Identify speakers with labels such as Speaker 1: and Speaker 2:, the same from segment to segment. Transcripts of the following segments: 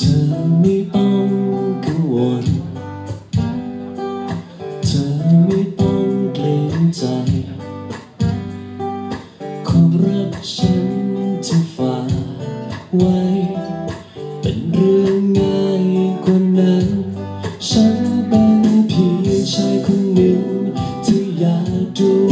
Speaker 1: เธอไม่ต้องกังวล เธอไม่ต้องเกรงใจ ความรักฉันจะฝากไว้ เป็นเรื่องง่ายกว่นั้น ฉันเป็นผีชายคนหนึ่งที่อยากดู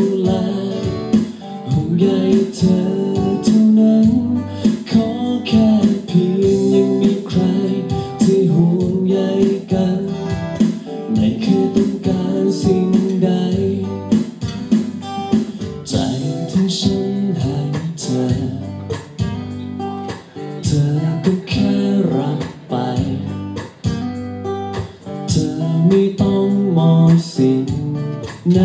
Speaker 1: เธอก็แค่รักไป เธอไม่ต้องมองสิ่งใน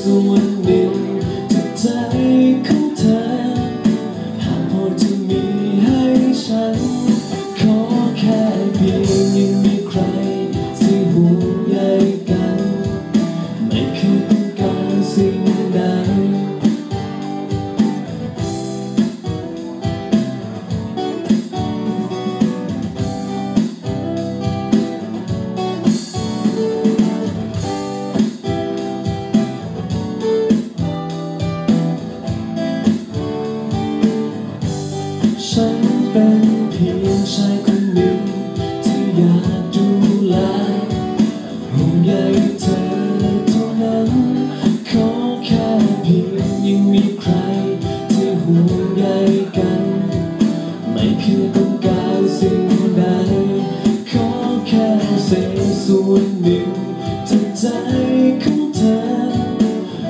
Speaker 1: someone ใดเธอเท่านั้น ขอแค่เพียงมีใคร ที่ห่วงใยกัน ไม่เพียต้องการสิ่งใด ขอแค่เศษส่วนหนึ่งจใจของเธอ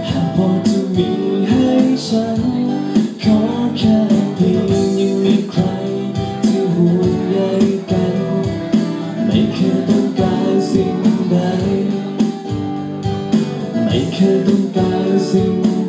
Speaker 1: หากพอจะมีให้ฉัน I can't find a